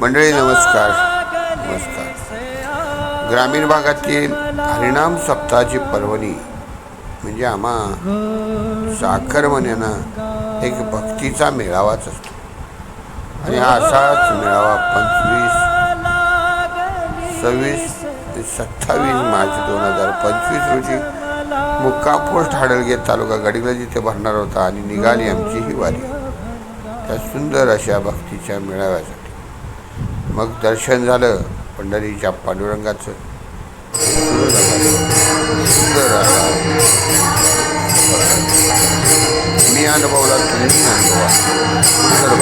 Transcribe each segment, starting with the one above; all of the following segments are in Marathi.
मंडळी नमस्कार. नमस्कार. ग्रामीण भागातील हरिणाम सप्ताहाची पर्वणी म्हणजे आम्हा साखरमण्यानं एक भक्तीचा मेळावाच असतो. आणि हा असाच मेळावा पंचवीस सव्वीस ते सत्तावीस मार्च दोन हजार पंचवीस रोजी मुक्काम पोस्ट हाडलगे तालुका गडिंग्लज जिथे भरणार होता आणि निघाली आमची ही वारी. त्या सुंदर अशा भक्तीच्या मेळाव्याचा. मग दर्शन झालं पंढरीच्या पांडुरंगाचं. मी अनुभवला तुम्ही अनुभवा. सुंदर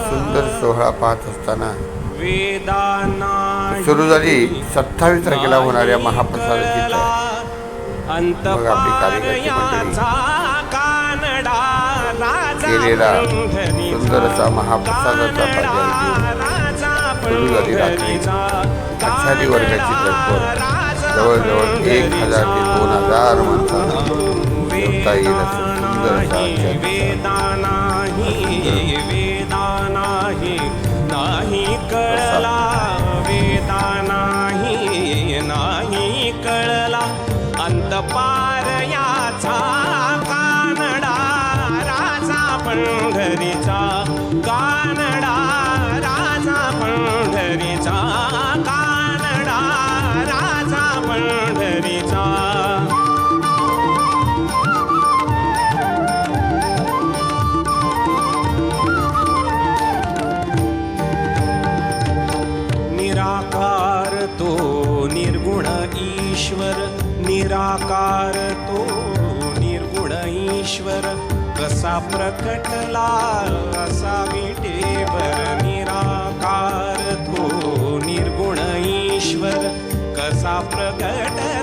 सुंदर सोहळा पाहत असताना वेदाना सुरू झाली सत्तावीस तारखेला होणाऱ्या महाप्रसादाची मग आपली कार्यकर्ते मंडळी. केलेला सुंदर असा महाप्रसादाचा पर्याय सुरू झाली रात्री आषाढी वर्गाची जवळजवळ एक हजार ते दोन हजार माणसांना जेवता येईल असं सुंदर असा नाही कळला. ईश्वर निराकार तो निर्गुण ईश्वर कसा प्रकटला असा विटेवर निराकार तो निर्गुण ईश्वर कसा प्रकटला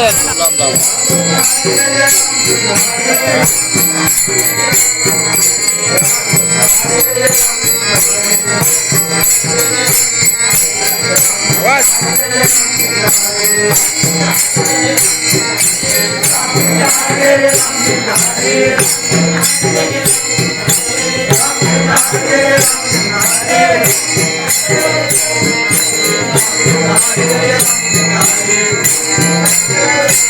Galera, Thank you. Thank you.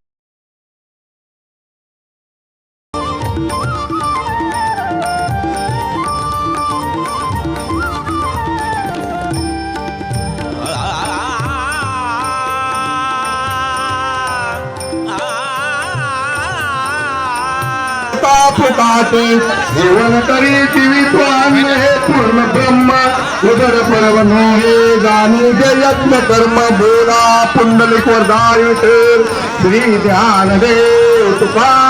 पंढरीचा तापताते जीवन तरी जीवित हे पूर्ण ब्रह्म. उदर परव हे जाणी जे यत्न कर्म. बोला पुंडलिक वरदाय विठेल श्री ध्यान देव तुका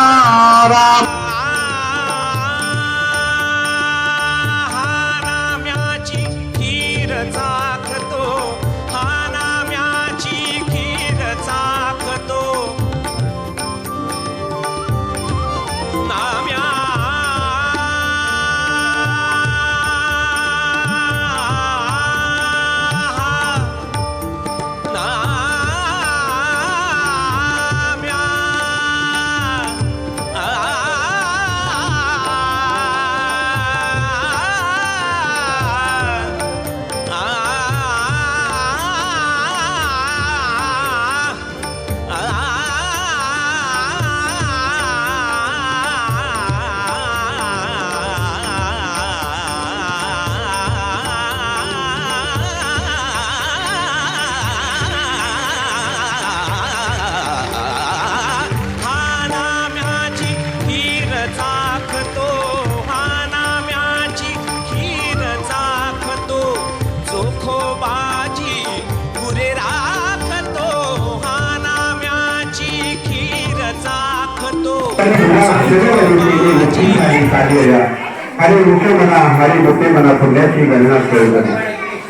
आणि मुख्य म्हणा हरी मोठे म्हणा पुण्याची गणना कळत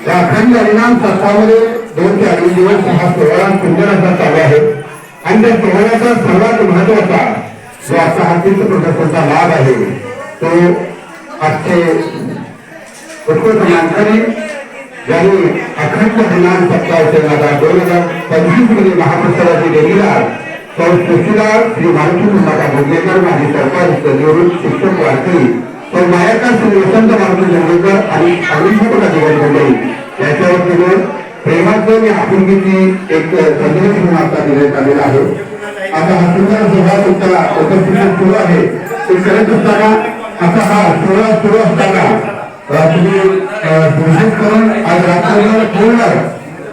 या अखंड हरिनाम सत्रामध्ये दोन ते अडीच दिवस हा सोहळा सुंदर चालू आहे आणि त्या सोहळ्याचा सर्वात महत्त्वाचा जो असा हा तीर्थप्रदर्शनचा लाभ आहे तो आजचे उत्कृष्ट माणसाने ज्यांनी अखंड हरिनाम सत्ता सेनाचा दोन हजार पंचवीसमध्ये महापुस्तकाची देणगीला तो सुशीलाल श्री मारुती माता भोगलेकर माझे सरकार निवृत्त शिक्षक वारकरी तो मायाकार श्री वसंत मारुती जंगेकर आणि अग्निशोधक अधिकारी मंडळी याच्यावर केवळ प्रेमाचं आणि आपुलकीची एक संदेश म्हणून आता देण्यात आलेला आहे. आता हा सुंदर सोहळा तुमच्या उपस्थितीत सुरू आहे ते करत असताना आता हा सोहळा सुरू असताना तुम्ही विशेष करून आज रात्रभर पूर्ण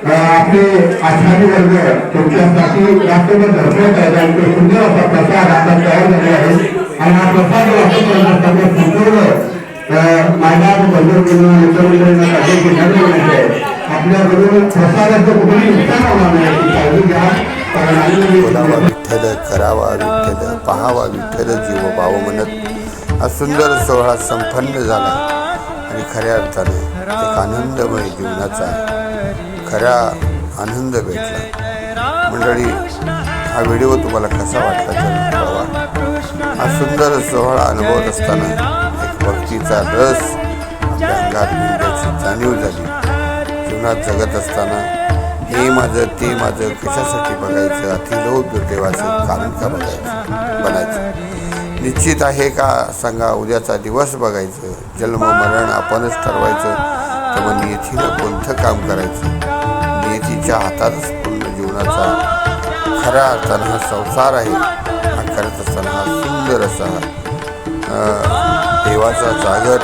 आपले आचार्य वर्ग तुमच्यासाठी राष्ट्रभर धर्मत आहेत आणि तो सुंदर असा प्रसाद आता तयार झाले आहे. आणि हा प्रसाद वापरताना सगळं संपूर्ण माझ्या बंधूंना मित्रमंडळींना काही घेण्यात येण्याचे आहे बरोबर प्रसादाचं कुठेही नुकसान होणार नाही काळजी घ्या. कारण आम्ही विठ्ठल करावा विठ्ठल पहावा विठ्ठल जीव भाव म्हणत हा सुंदर सोहळा संपन्न झाला. आणि खऱ्या अर्थाने एक आनंदमय जीवनाचा खरा आनंद भेटला. मंडळी हा व्हिडिओ तुम्हाला कसा वाटला कळवा हा सुंदर सोहळा अनुभवत असताना एक भक्तीचा रस आपल्या अंगात मिळण्याची जाणीव झाली. जीवनात जगत असताना हे माझं ते माझं कशासाठी बघायचं? अतिलोक दुर्दैवाचं कारण का बघायचं? बनायचं. निश्चित आहे का? सांगा उद्याचा दिवस बघायचं. जन्म मरण आपणच ठरवायचं. तर मग येथील कोणतं काम करायचं? तिच्या हातातच पूर्ण जीवनाचा खऱ्या अर्थानं हा संसार आहे. हा करत असताना हा सुंदर असा देवाचा जागर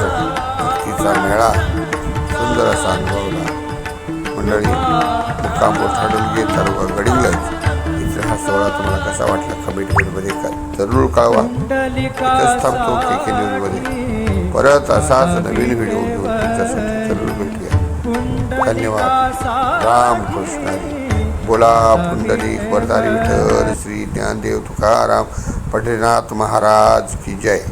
भक्तीचा मेळा सुंदर असा अनुभवला मंडळी मुक्काम मोठाडुलगे तालुका गडिंगलज हा सोहळा तुम्हाला कसा वाटला? कमेंटमध्ये का जरूर कळवा. इथंच थांबतो के के न्यूजमध्ये परत असाच नवीन व्हिडिओ घेऊन तुमच्यासाठी जरूर भेटूया धन्यवाद। राम कृष्ण। बोला पुंडली वरदारी विठ्ठल श्री ज्ञानदेव तुकाराम पटेनाथ महाराज की जय।